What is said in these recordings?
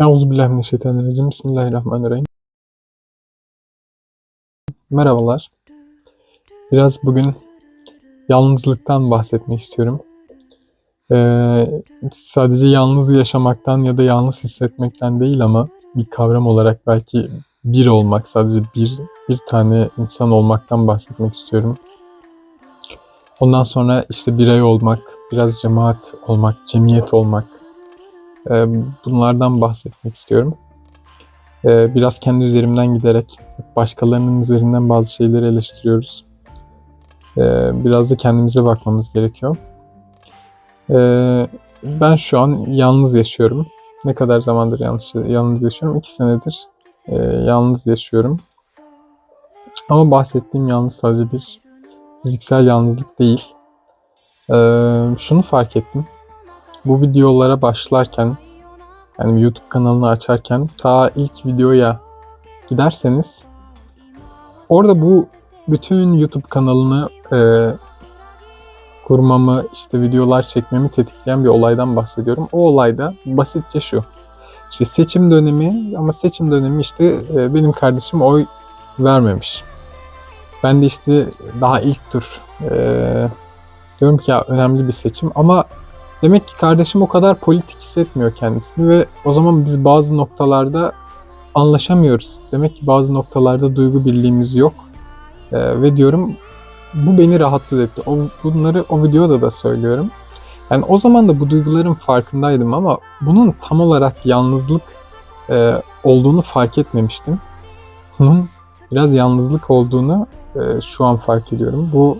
Euzubillahimineşşeytanirracim. Bismillahirrahmanirrahim. Merhabalar. Biraz bugün yalnızlıktan bahsetmek istiyorum. Ee, sadece yalnız yaşamaktan ya da yalnız hissetmekten değil ama bir kavram olarak belki bir olmak, sadece bir bir tane insan olmaktan bahsetmek istiyorum. Ondan sonra işte birey olmak, biraz cemaat olmak, cemiyet olmak, bunlardan bahsetmek istiyorum. E, biraz kendi üzerimden giderek başkalarının üzerinden bazı şeyleri eleştiriyoruz. E, biraz da kendimize bakmamız gerekiyor. Ben şu an yalnız yaşıyorum. Ne kadar zamandır yalnız, yalnız yaşıyorum? İki senedir e, yalnız yaşıyorum. Ama bahsettiğim yalnız sadece bir fiziksel yalnızlık değil. Şunu fark ettim. Bu videolara başlarken yani YouTube kanalını açarken ta ilk videoya giderseniz orada bu bütün YouTube kanalını e, kurmamı, işte videolar çekmemi tetikleyen bir olaydan bahsediyorum. O olayda basitçe şu. İşte seçim dönemi ama seçim dönemi işte e, benim kardeşim oy vermemiş. Ben de işte daha ilk tur e, diyorum ki ya önemli bir seçim ama demek ki kardeşim o kadar politik hissetmiyor kendisini ve o zaman biz bazı noktalarda anlaşamıyoruz. Demek ki bazı noktalarda duygu birliğimiz yok. E, ve diyorum bu beni rahatsız etti. O, bunları o videoda da söylüyorum. Yani o zaman da bu duyguların farkındaydım ama bunun tam olarak yalnızlık e, olduğunu fark etmemiştim. Bunun biraz yalnızlık olduğunu e, şu an fark ediyorum. Bu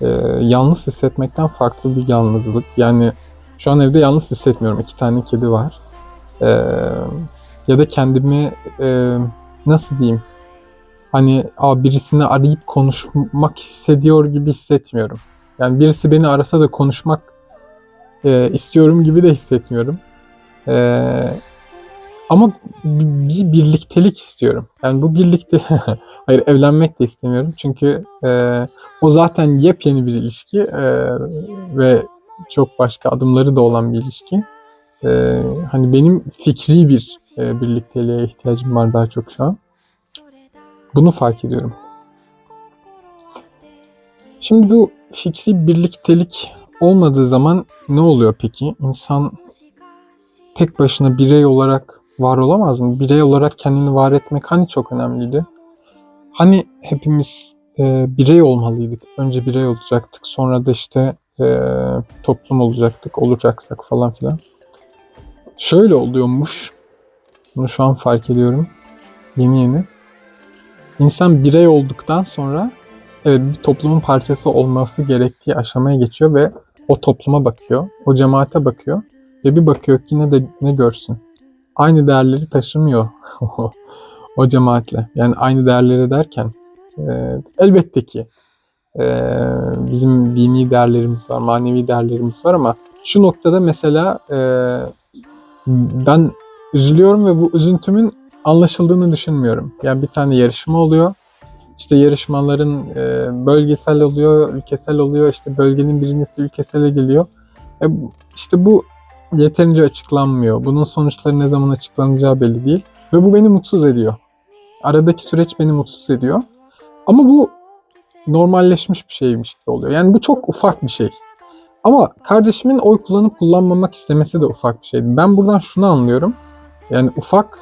e, yalnız hissetmekten farklı bir yalnızlık. Yani şu an evde yalnız hissetmiyorum. İki tane kedi var. E, ya da kendimi e, nasıl diyeyim? Hani a, birisini arayıp konuşmak hissediyor gibi hissetmiyorum. Yani birisi beni arasa da konuşmak e, istiyorum gibi de hissetmiyorum. E, ama bir birliktelik istiyorum. Yani bu birlikte hayır evlenmek de istemiyorum. Çünkü e, o zaten yepyeni bir ilişki e, ve çok başka adımları da olan bir ilişki. E, hani benim fikri bir e, birlikteliğe ihtiyacım var daha çok şu an. Bunu fark ediyorum. Şimdi bu fikri birliktelik olmadığı zaman ne oluyor peki? İnsan tek başına birey olarak var olamaz mı? Birey olarak kendini var etmek hani çok önemliydi? Hani hepimiz e, birey olmalıydık. Önce birey olacaktık. Sonra da işte e, toplum olacaktık. Olacaksak falan filan. Şöyle oluyormuş. Bunu şu an fark ediyorum. Yeni yeni. İnsan birey olduktan sonra evet, bir toplumun parçası olması gerektiği aşamaya geçiyor ve o topluma bakıyor, o cemaate bakıyor ve bir bakıyor ki ne de ne görsün. Aynı değerleri taşımıyor o cemaatle. Yani aynı değerleri derken e, elbette ki e, bizim dini değerlerimiz var, manevi değerlerimiz var ama şu noktada mesela e, ben üzülüyorum ve bu üzüntümün anlaşıldığını düşünmüyorum. Yani bir tane yarışma oluyor. İşte yarışmaların e, bölgesel oluyor, ülkesel oluyor. İşte bölgenin birincisi ülkesele geliyor. E, işte bu yeterince açıklanmıyor. Bunun sonuçları ne zaman açıklanacağı belli değil. Ve bu beni mutsuz ediyor. Aradaki süreç beni mutsuz ediyor. Ama bu normalleşmiş bir şeymiş gibi oluyor. Yani bu çok ufak bir şey. Ama kardeşimin oy kullanıp kullanmamak istemesi de ufak bir şeydi. Ben buradan şunu anlıyorum. Yani ufak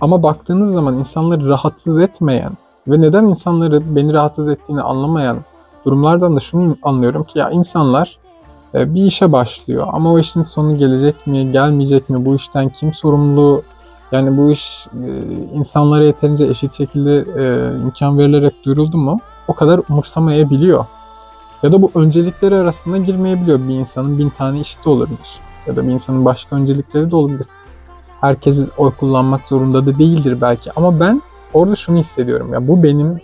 ama baktığınız zaman insanları rahatsız etmeyen ve neden insanları beni rahatsız ettiğini anlamayan durumlardan da şunu anlıyorum ki ya insanlar e, bir işe başlıyor ama o işin sonu gelecek mi, gelmeyecek mi, bu işten kim sorumlu, yani bu iş e, insanlara yeterince eşit şekilde e, imkan verilerek duyuruldu mu o kadar umursamayabiliyor. Ya da bu öncelikleri arasında girmeyebiliyor. Bir insanın bin tane işi de olabilir. Ya da bir insanın başka öncelikleri de olabilir. Herkes oy kullanmak zorunda da değildir belki. Ama ben orada şunu hissediyorum. Ya bu benim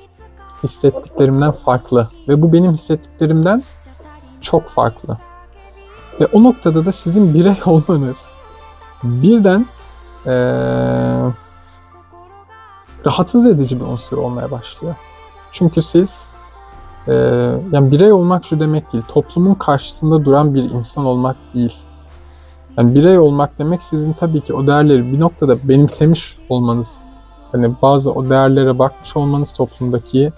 hissettiklerimden farklı. Ve bu benim hissettiklerimden çok farklı. Ve o noktada da sizin birey olmanız birden ee, rahatsız edici bir unsur olmaya başlıyor. Çünkü siz e, yani birey olmak şu demek değil, toplumun karşısında duran bir insan olmak değil. Yani birey olmak demek sizin tabii ki o değerleri bir noktada benimsemiş olmanız. Hani bazı o değerlere bakmış olmanız toplumdaki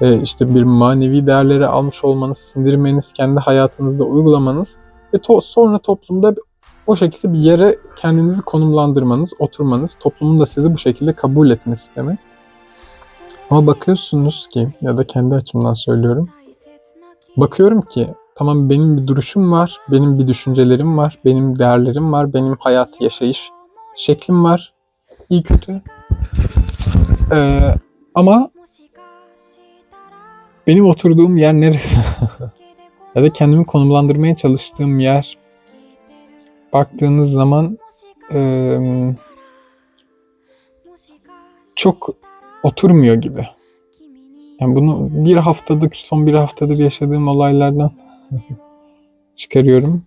e, işte bir manevi değerleri almış olmanız, sindirmeniz, kendi hayatınızda uygulamanız ve to- sonra toplumda o şekilde bir yere kendinizi konumlandırmanız, oturmanız, toplumun da sizi bu şekilde kabul etmesi demek. Ama bakıyorsunuz ki ya da kendi açımdan söylüyorum. Bakıyorum ki tamam benim bir duruşum var, benim bir düşüncelerim var, benim değerlerim var, benim hayatı yaşayış şeklim var. İyi kötü. Ee, ama benim oturduğum yer neresi? ya da kendimi konumlandırmaya çalıştığım yer baktığınız zaman eee, çok oturmuyor gibi. Yani bunu bir haftadır, son bir haftadır yaşadığım olaylardan çıkarıyorum.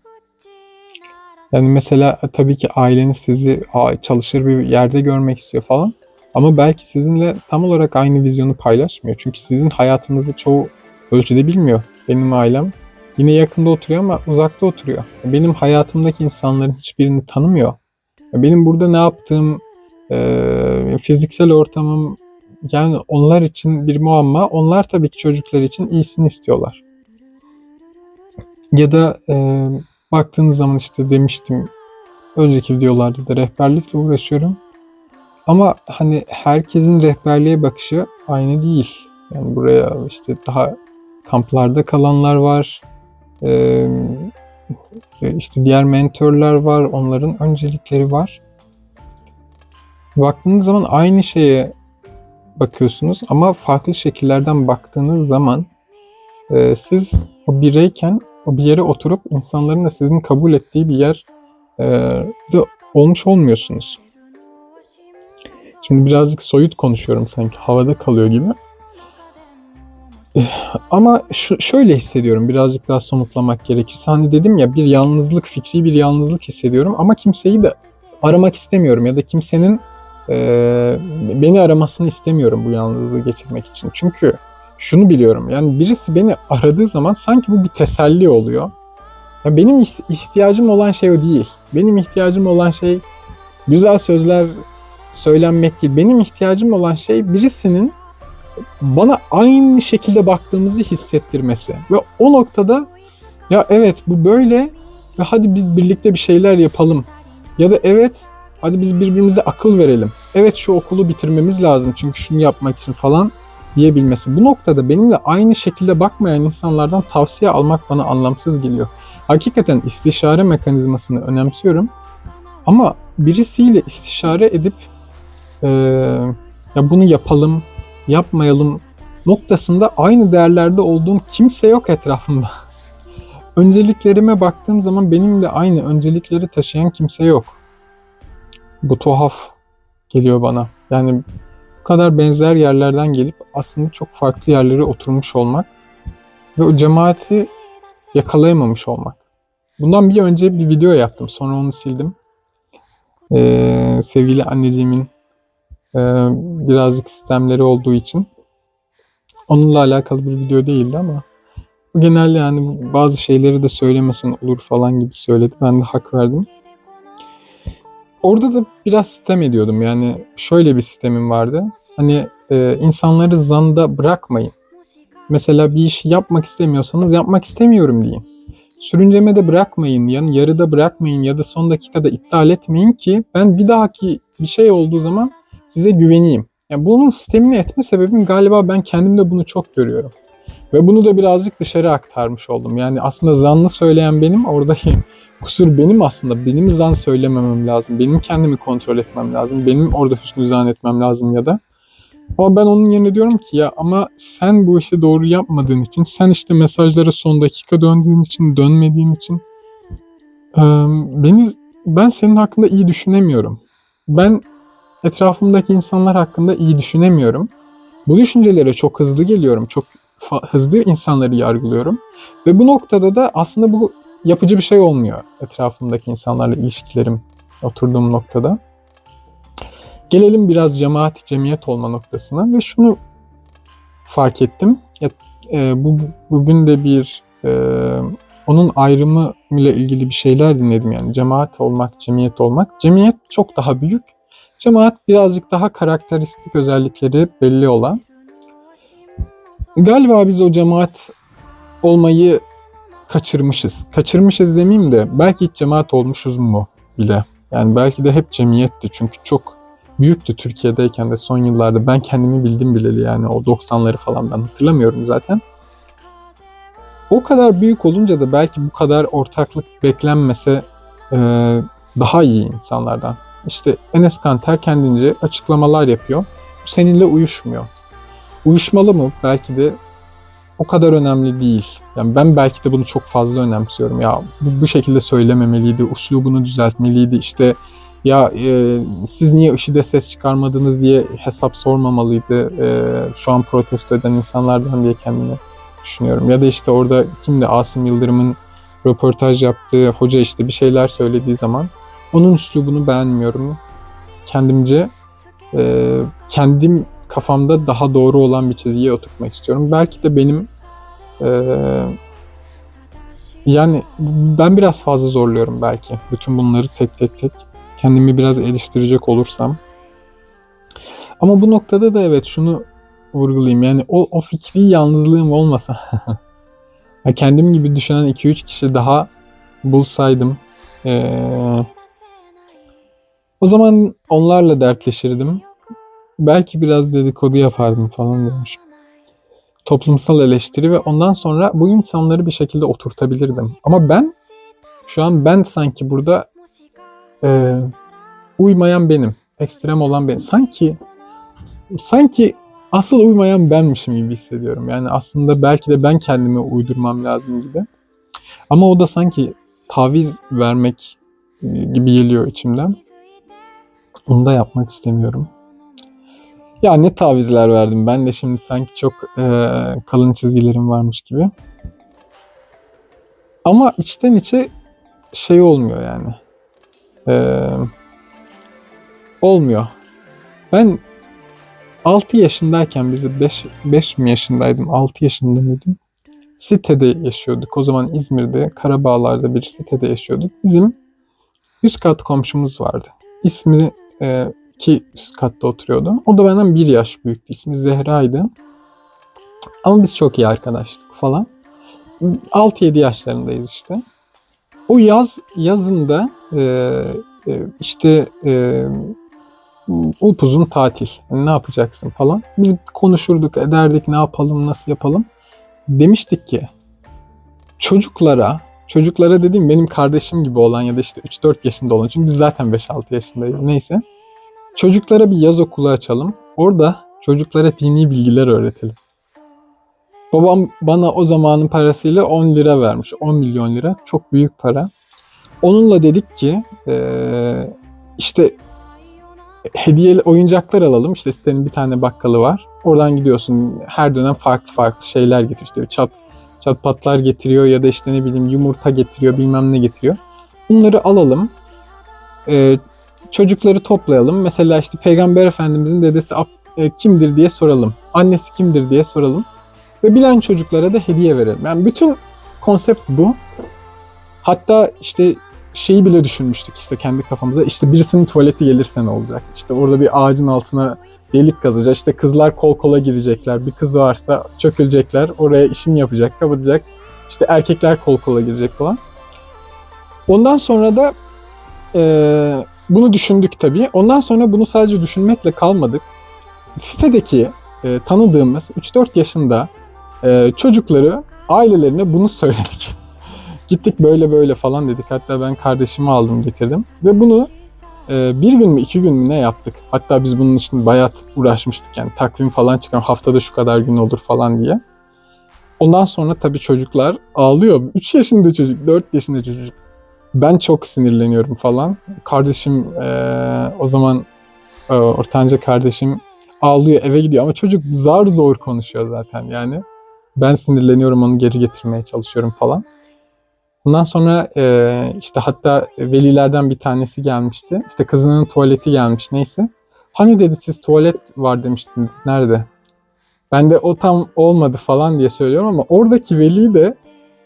Yani mesela e, tabii ki aileniz sizi çalışır bir yerde görmek istiyor falan. Ama belki sizinle tam olarak aynı vizyonu paylaşmıyor. Çünkü sizin hayatınızı çoğu ölçüde bilmiyor. Benim ailem yine yakında oturuyor ama uzakta oturuyor. Benim hayatımdaki insanların hiçbirini tanımıyor. Benim burada ne yaptığım, e, fiziksel ortamım yani onlar için bir muamma. Onlar tabii ki çocuklar için iyisini istiyorlar. Ya da e, baktığınız zaman işte demiştim önceki videolarda da rehberlikle uğraşıyorum. Ama hani herkesin rehberliğe bakışı aynı değil. Yani buraya işte daha kamplarda kalanlar var. Ee, işte diğer mentorlar var. Onların öncelikleri var. Baktığınız zaman aynı şeye bakıyorsunuz ama farklı şekillerden baktığınız zaman e, siz o bireyken o bir yere oturup insanların da sizin kabul ettiği bir yer e, de olmuş olmuyorsunuz. Şimdi birazcık soyut konuşuyorum sanki havada kalıyor gibi. Eh, Ama şu, şöyle hissediyorum birazcık daha somutlamak gerekirse. Hani dedim ya bir yalnızlık, fikri bir yalnızlık hissediyorum ama kimseyi de aramak istemiyorum ya da kimsenin eee, beni aramasını istemiyorum bu yalnızlığı geçirmek için. Çünkü şunu biliyorum yani birisi beni aradığı zaman sanki bu bir teselli oluyor. Ya benim ihtiyacım olan şey o değil. Benim ihtiyacım olan şey güzel sözler söylenmek değil. Benim ihtiyacım olan şey birisinin bana aynı şekilde baktığımızı hissettirmesi. Ve o noktada ya evet bu böyle ve hadi biz birlikte bir şeyler yapalım. Ya da evet hadi biz birbirimize akıl verelim. Evet şu okulu bitirmemiz lazım çünkü şunu yapmak için falan diyebilmesi. Bu noktada benimle aynı şekilde bakmayan insanlardan tavsiye almak bana anlamsız geliyor. Hakikaten istişare mekanizmasını önemsiyorum. Ama birisiyle istişare edip eee, ya bunu yapalım, yapmayalım noktasında aynı değerlerde olduğum kimse yok etrafımda. Önceliklerime baktığım zaman benimle aynı öncelikleri taşıyan kimse yok. Bu tuhaf geliyor bana. Yani bu kadar benzer yerlerden gelip aslında çok farklı yerlere oturmuş olmak ve o cemaati yakalayamamış olmak. Bundan bir önce bir video yaptım. Sonra onu sildim. Ee, sevgili anneciğimin e, birazcık sistemleri olduğu için. Onunla alakalı bir video değildi ama genel yani bazı şeyleri de söylemesin olur falan gibi söyledi. Ben de hak verdim. Orada da biraz sistem ediyordum. Yani şöyle bir sistemim vardı. Hani e, insanları zanda bırakmayın. Mesela bir işi yapmak istemiyorsanız yapmak istemiyorum deyin. Sürüncemede bırakmayın, yani yarıda bırakmayın ya da son dakikada iptal etmeyin ki ben bir dahaki bir şey olduğu zaman size güveneyim. Yani bunun sistemini etme sebebim galiba ben kendimde bunu çok görüyorum. Ve bunu da birazcık dışarı aktarmış oldum. Yani aslında zanlı söyleyen benim, oradaki kusur benim aslında. Benim zan söylememem lazım. Benim kendimi kontrol etmem lazım. Benim orada hüsnü zan etmem lazım ya da. Ama ben onun yerine diyorum ki ya ama sen bu işi doğru yapmadığın için, sen işte mesajlara son dakika döndüğün için, dönmediğin için eee, beni ben senin hakkında iyi düşünemiyorum. Ben etrafımdaki insanlar hakkında iyi düşünemiyorum. Bu düşüncelere çok hızlı geliyorum. Çok hızlı insanları yargılıyorum. Ve bu noktada da aslında bu yapıcı bir şey olmuyor etrafımdaki insanlarla ilişkilerim oturduğum noktada. Gelelim biraz cemaat, cemiyet olma noktasına ve şunu fark ettim. Ya, e, bu, bugün de bir e, onun ayrımı ile ilgili bir şeyler dinledim yani cemaat olmak, cemiyet olmak. Cemiyet çok daha büyük. Cemaat birazcık daha karakteristik özellikleri belli olan. Galiba biz o cemaat olmayı kaçırmışız. Kaçırmışız demeyeyim de belki hiç cemaat olmuşuz mu bile. Yani belki de hep cemiyetti çünkü çok büyüktü Türkiye'deyken de son yıllarda. Ben kendimi bildim bileli yani o 90'ları falan ben hatırlamıyorum zaten. O kadar büyük olunca da belki bu kadar ortaklık beklenmese e, daha iyi insanlardan. İşte Enes Kanter kendince açıklamalar yapıyor. Seninle uyuşmuyor. Uyuşmalı mı? Belki de o kadar önemli değil. Yani ben belki de bunu çok fazla önemsiyorum. Ya bu, bu şekilde söylememeliydi, uslubunu düzeltmeliydi. İşte ya e, siz niye IŞİD'e ses çıkarmadınız diye hesap sormamalıydı. E, şu an protesto eden insanlardan diye kendimi düşünüyorum. Ya da işte orada kimdi Asım Yıldırım'ın röportaj yaptığı hoca işte bir şeyler söylediği zaman onun üslubunu beğenmiyorum. Kendimce e, kendim kafamda daha doğru olan bir çizgiye oturtmak istiyorum. Belki de benim e, yani ben biraz fazla zorluyorum belki. Bütün bunları tek tek tek kendimi biraz eleştirecek olursam. Ama bu noktada da evet şunu vurgulayayım. Yani o, o fikri yalnızlığım olmasa kendim gibi düşünen 2-3 kişi daha bulsaydım ee, o zaman onlarla dertleşirdim. Belki biraz dedikodu yapardım falan demiş. Toplumsal eleştiri ve ondan sonra bu insanları bir şekilde oturtabilirdim. Ama ben şu an ben sanki burada e, uymayan benim. Ekstrem olan benim. Sanki sanki asıl uymayan benmişim gibi hissediyorum. Yani aslında belki de ben kendime uydurmam lazım gibi. Ama o da sanki taviz vermek e, gibi geliyor içimden. Onu da yapmak istemiyorum. Ya ne tavizler verdim ben de şimdi sanki çok e, kalın çizgilerim varmış gibi. Ama içten içe şey olmuyor yani. E, olmuyor. Ben 6 yaşındayken bizi 5 5 mi yaşındaydım? 6 yaşında mıydım? Sitede yaşıyorduk. O zaman İzmir'de, Karabağlar'da bir sitede yaşıyorduk. Bizim üst kat komşumuz vardı. İsmi e, iki üst katta oturuyordu. O da benden bir yaş büyüktü. İsmi Zehra'ydı. Ama biz çok iyi arkadaştık falan. 6-7 yaşlarındayız işte. O yaz yazında e, e, işte e, upuzun tatil. Yani ne yapacaksın falan. Biz konuşurduk, ederdik, ne yapalım, nasıl yapalım. Demiştik ki çocuklara, çocuklara dediğim benim kardeşim gibi olan ya da işte 3-4 yaşında olan. Çünkü biz zaten 5-6 yaşındayız neyse. Çocuklara bir yaz okulu açalım. Orada çocuklara dini bilgiler öğretelim. Babam bana o zamanın parasıyla 10 lira vermiş. 10 milyon lira. Çok büyük para. Onunla dedik ki işte hediyeli oyuncaklar alalım. İşte sitenin bir tane bakkalı var. Oradan gidiyorsun. Her dönem farklı farklı şeyler getiriyor. İşte çat, çat patlar getiriyor ya da işte ne bileyim yumurta getiriyor bilmem ne getiriyor. Bunları alalım. Ee, çocukları toplayalım. Mesela işte Peygamber Efendimizin dedesi e, kimdir diye soralım. Annesi kimdir diye soralım. Ve bilen çocuklara da hediye verelim. Yani bütün konsept bu. Hatta işte şeyi bile düşünmüştük işte kendi kafamıza. İşte birisinin tuvaleti gelirse ne olacak? İşte orada bir ağacın altına delik kazacak. İşte kızlar kol kola gidecekler. Bir kız varsa çökülecekler. Oraya işini yapacak, kapatacak. İşte erkekler kol kola girecek falan. Ondan sonra da e, bunu düşündük tabii. Ondan sonra bunu sadece düşünmekle kalmadık. Sitedeki e, tanıdığımız 3-4 yaşında e, çocukları ailelerine bunu söyledik. Gittik böyle böyle falan dedik. Hatta ben kardeşimi aldım getirdim. Ve bunu e, bir gün mü iki gün mü ne yaptık. Hatta biz bunun için bayağı uğraşmıştık. Yani takvim falan çıkan haftada şu kadar gün olur falan diye. Ondan sonra tabii çocuklar ağlıyor. 3 yaşında çocuk, 4 yaşında çocuk. Ben çok sinirleniyorum falan. Kardeşim e, o zaman e, ortanca kardeşim ağlıyor eve gidiyor ama çocuk zar zor konuşuyor zaten yani. Ben sinirleniyorum onu geri getirmeye çalışıyorum falan. Ondan sonra e, işte hatta velilerden bir tanesi gelmişti. İşte kızının tuvaleti gelmiş neyse. Hani dedi siz tuvalet var demiştiniz. Nerede? Ben de o tam olmadı falan diye söylüyorum ama oradaki veli de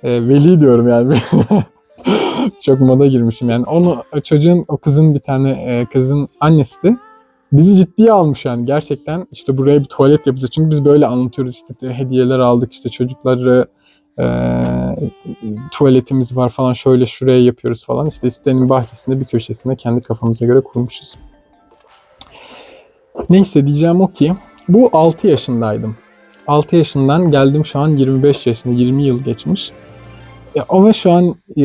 e, veli diyorum yani. Çok moda girmişim yani. Onu çocuğun o kızın bir tane e, kızın annesi de bizi ciddiye almış yani gerçekten işte buraya bir tuvalet yapacağız. Çünkü biz böyle anlatıyoruz işte hediyeler aldık işte çocukları e, tuvaletimiz var falan şöyle şuraya yapıyoruz falan. İşte sitenin bahçesinde bir köşesinde kendi kafamıza göre kurmuşuz. Neyse diyeceğim o ki bu 6 yaşındaydım. 6 yaşından geldim şu an 25 yaşında 20 yıl geçmiş. Ya, ama şu an e,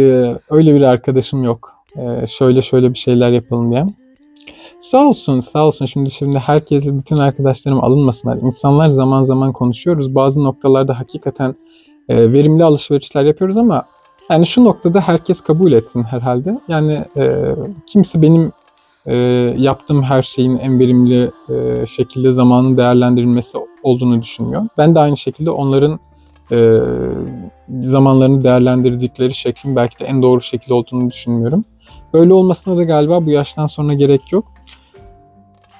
öyle bir arkadaşım yok. E, şöyle şöyle bir şeyler yapalım diye. Sağ olsun, sağ olsun. Şimdi şimdi herkes, bütün arkadaşlarım alınmasınlar. İnsanlar zaman zaman konuşuyoruz. Bazı noktalarda hakikaten e, verimli alışverişler yapıyoruz ama yani şu noktada herkes kabul etsin herhalde. Yani e, kimse benim e, yaptığım her şeyin en verimli e, şekilde zamanın değerlendirilmesi olduğunu düşünmüyor. Ben de aynı şekilde onların e, zamanlarını değerlendirdikleri şeklin belki de en doğru şekilde olduğunu düşünmüyorum. Böyle olmasına da galiba bu yaştan sonra gerek yok.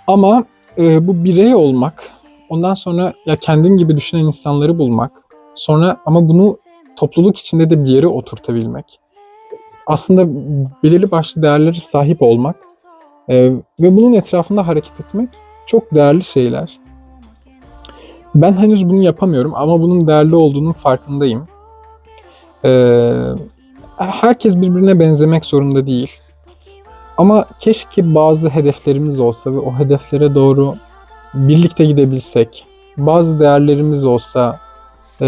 Ama e, bu birey olmak, ondan sonra ya kendin gibi düşünen insanları bulmak, sonra ama bunu topluluk içinde de bir yere oturtabilmek. Aslında belirli başlı değerlere sahip olmak e, ve bunun etrafında hareket etmek çok değerli şeyler. Ben henüz bunu yapamıyorum ama bunun değerli olduğunun farkındayım. Ee, herkes birbirine benzemek zorunda değil. Ama keşke bazı hedeflerimiz olsa ve o hedeflere doğru birlikte gidebilsek. Bazı değerlerimiz olsa e,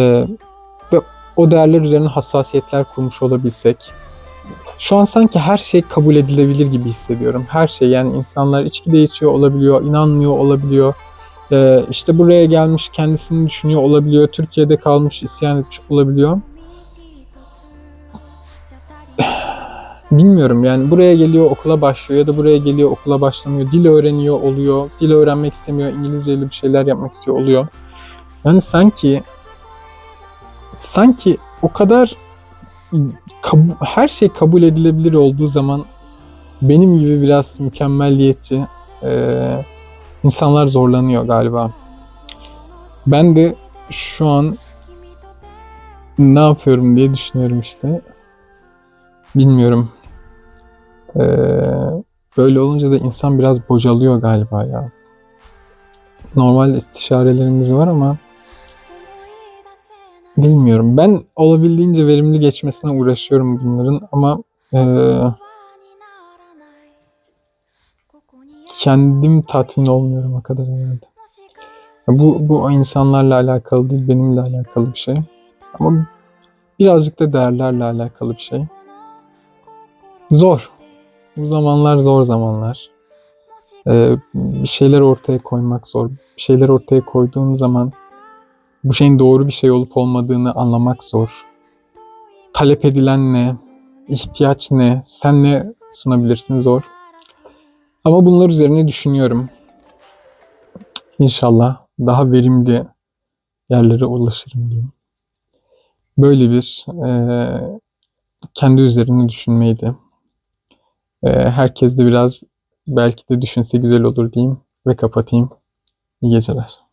ve o değerler üzerine hassasiyetler kurmuş olabilsek. Şu an sanki her şey kabul edilebilir gibi hissediyorum. Her şey yani insanlar içki de içiyor olabiliyor, inanmıyor olabiliyor. Ee, işte buraya gelmiş kendisini düşünüyor olabiliyor. Türkiye'de kalmış isyan etmiş olabiliyor. Bilmiyorum yani buraya geliyor okula başlıyor ya da buraya geliyor okula başlamıyor. Dil öğreniyor oluyor. Dil öğrenmek istemiyor. İngilizceyle bir şeyler yapmak istiyor oluyor. Yani sanki sanki o kadar her şey kabul edilebilir olduğu zaman benim gibi biraz mükemmelliyetçi e, insanlar zorlanıyor galiba. Ben de şu an ne yapıyorum diye düşünüyorum işte. Bilmiyorum. Ee, böyle olunca da insan biraz bocalıyor galiba ya. Normal istişarelerimiz var ama bilmiyorum. Ben olabildiğince verimli geçmesine uğraşıyorum bunların ama e, kendim tatmin olmuyorum o kadar herhalde. Bu, bu insanlarla alakalı değil, benimle alakalı bir şey. Ama birazcık da değerlerle alakalı bir şey. Zor. Bu zamanlar zor zamanlar. Ee, bir şeyler ortaya koymak zor. Bir şeyler ortaya koyduğun zaman bu şeyin doğru bir şey olup olmadığını anlamak zor. Talep edilen ne? ihtiyaç ne? Sen ne sunabilirsin zor. Ama bunlar üzerine düşünüyorum. İnşallah daha verimli yerlere ulaşırım diyeyim. Böyle bir e, kendi üzerine düşünmeydi. E, herkes de biraz belki de düşünse güzel olur diyeyim ve kapatayım. İyi geceler.